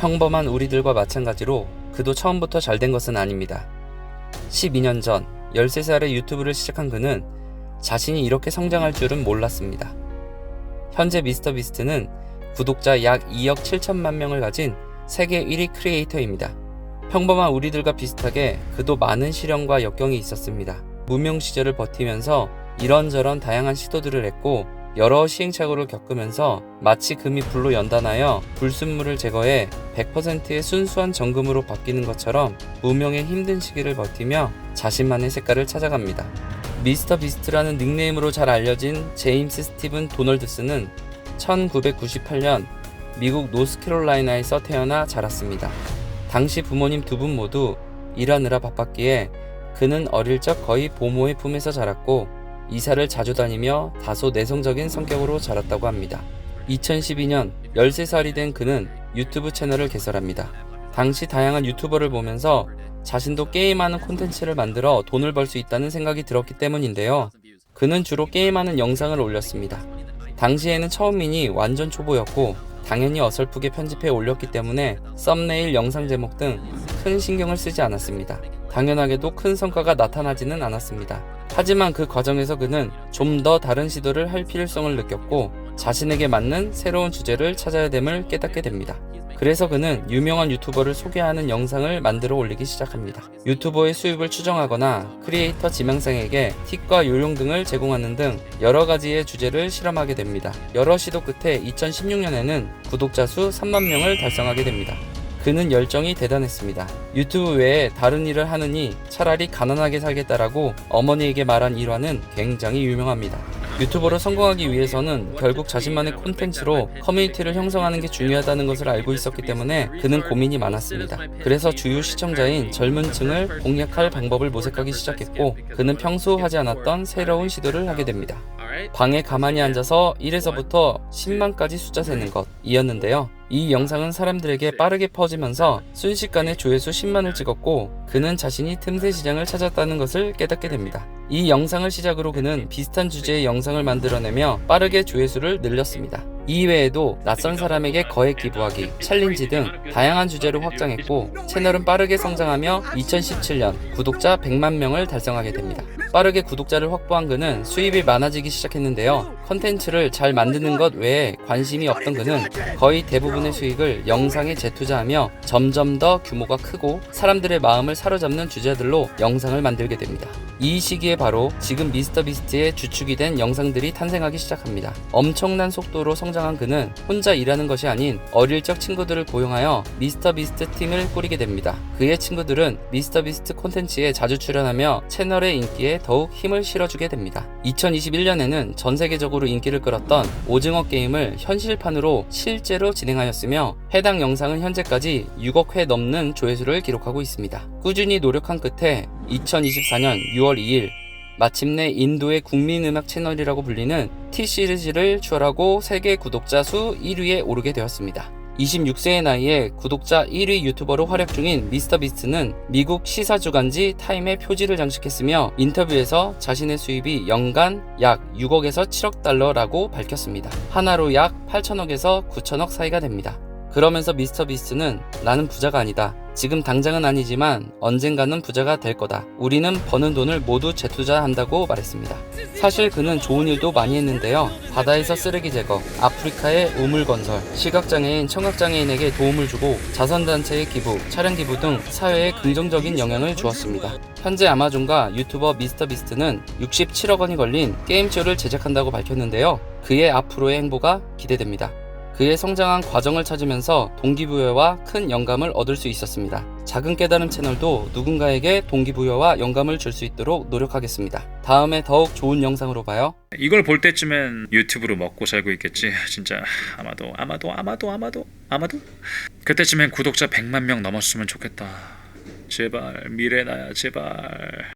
평범한 우리들과 마찬가지로 그도 처음부터 잘 된 것은 아닙니다. 12년 전 13살에 유튜브를 시작한 그는 자신이 이렇게 성장할 줄은 몰랐습니다. 현재 미스터 비스트는 구독자 약 2억 7천만 명을 가진 세계 1위 크리에이터입니다. 평범한 우리들과 비슷하게 그도 많은 시련과 역경이 있었습니다. 무명 시절을 버티면서 이런저런 다양한 시도들을 했고 여러 시행착오를 겪으면서 마치 금이 불로 연단하여 불순물을 제거해 100%의 순수한 정금으로 바뀌는 것처럼 무명의 힘든 시기를 버티며 자신만의 색깔을 찾아갑니다. 미스터 비스트라는 닉네임으로 잘 알려진 제임스 스티븐 도널드스는 1998년 미국 노스캐롤라이나에서 태어나 자랐습니다. 당시 부모님 두 분 모두 일하느라 바빴기에 그는 어릴 적 거의 보모의 품에서 자랐고 이사를 자주 다니며 다소 내성적인 성격으로 자랐다고 합니다. 2012년 13살이 된 그는 유튜브 채널을 개설합니다. 당시 다양한 유튜버를 보면서 자신도 게임하는 콘텐츠를 만들어 돈을 벌 수 있다는 생각이 들었기 때문인데요. 그는 주로 게임하는 영상을 올렸습니다. 당시에는 처음이니 완전 초보였고 당연히 어설프게 편집해 올렸기 때문에 썸네일 영상 제목 등 큰 신경을 쓰지 않았습니다. 당연하게도 큰 성과가 나타나지는 않았습니다. 하지만 그 과정에서 그는 좀 더 다른 시도를 할 필요성을 느꼈고 자신에게 맞는 새로운 주제를 찾아야 됨을 깨닫게 됩니다. 그래서 그는 유명한 유튜버를 소개하는 영상을 만들어 올리기 시작합니다. 유튜버의 수입을 추정하거나 크리에이터 지명상에게 팁과 요령 등을 제공하는 등 여러 가지의 주제를 실험하게 됩니다. 여러 시도 끝에 2016년에는 구독자 수 3만 명을 달성하게 됩니다. 그는 열정이 대단했습니다. 유튜브 외에 다른 일을 하느니 차라리 가난하게 살겠다라고 어머니에게 말한 일화는 굉장히 유명합니다. 유튜버로 성공하기 위해서는 결국 자신만의 콘텐츠로 커뮤니티를 형성하는 게 중요하다는 것을 알고 있었기 때문에 그는 고민이 많았습니다. 그래서 주요 시청자인 젊은 층을 공략할 방법을 모색하기 시작했고 그는 평소 하지 않았던 새로운 시도를 하게 됩니다. 방에 가만히 앉아서 1에서부터 10만까지 숫자 세는 것 이었는데요. 이 영상은 사람들에게 빠르게 퍼지면서 순식간에 조회수 10만을 찍었고 그는 자신이 틈새 시장을 찾았다는 것을 깨닫게 됩니다. 이 영상을 시작으로 그는 비슷한 주제의 영상을 만들어내며 빠르게 조회수를 늘렸습니다. 이외에도 낯선 사람에게 거액 기부하기, 챌린지 등 다양한 주제를 확장했고 채널은 빠르게 성장하며 2017년 구독자 100만 명을 달성하게 됩니다. 빠르게 구독자를 확보한 그는 수입이 많아지기 시작했는데요. 컨텐츠를 잘 만드는 것 외에 관심이 없던 그는 거의 대부분의 수익을 영상에 재투자하며 점점 더 규모가 크고 사람들의 마음을 사로잡는 주제들로 영상을 만들게 됩니다. 이 시기에 바로 지금 미스터 비스트의 주축이 된 영상들이 탄생하기 시작합니다. 엄청난 속도로 성장한 그는 혼자 일하는 것이 아닌 어릴 적 친구들을 고용하여 미스터 비스트 팀을 꾸리게 됩니다. 그의 친구들은 미스터 비스트 콘텐츠에 자주 출연하며 채널의 인기에 더욱 힘을 실어주게 됩니다. 2021년에는 전 세계적으로 인기를 끌었던 오징어 게임을 현실판으로 실제로 진행하였으며 해당 영상은 현재까지 6억 회 넘는 조회수를 기록하고 있습니다. 꾸준히 노력한 끝에 2024년 6월 2일 마침내 인도의 국민음악 채널이라고 불리는 T 시리즈를 추월하고 세계 구독자 수 1위에 오르게 되었습니다. 26세의 나이에 구독자 1위 유튜버로 활약 중인 미스터 비스트는 미국 시사 주간지 타임의 표지를 장식했으며 인터뷰에서 자신의 수입이 연간 약 6억에서 7억 달러라고 밝혔습니다. 하나로 약 8천억에서 9천억 사이가 됩니다. 그러면서 미스터 비스트는 나는 부자가 아니다. 지금 당장은 아니지만 언젠가는 부자가 될 거다. 우리는 버는 돈을 모두 재투자한다고 말했습니다. 사실 그는 좋은 일도 많이 했는데요. 바다에서 쓰레기 제거, 아프리카의 우물 건설, 시각장애인, 청각장애인에게 도움을 주고 자선단체의 기부, 차량 기부 등 사회에 긍정적인 영향을 주었습니다. 현재 아마존과 유튜버 미스터 비스트는 67억 원이 걸린 게임쇼를 제작한다고 밝혔는데요. 그의 앞으로의 행보가 기대됩니다. 그의 성장한 과정을 찾으면서 동기부여와 큰 영감을 얻을 수 있었습니다. 작은 깨달음 채널도 누군가에게 동기부여와 영감을 줄 수 있도록 노력하겠습니다. 다음에 더욱 좋은 영상으로 봐요. 이걸 볼 때쯤엔 유튜브로 먹고 살고 있겠지. 진짜 아마도 아마도 아마도 아마도 아마도 그때쯤엔 구독자 100만 명 넘었으면 좋겠다. 제발 미래나야 제발.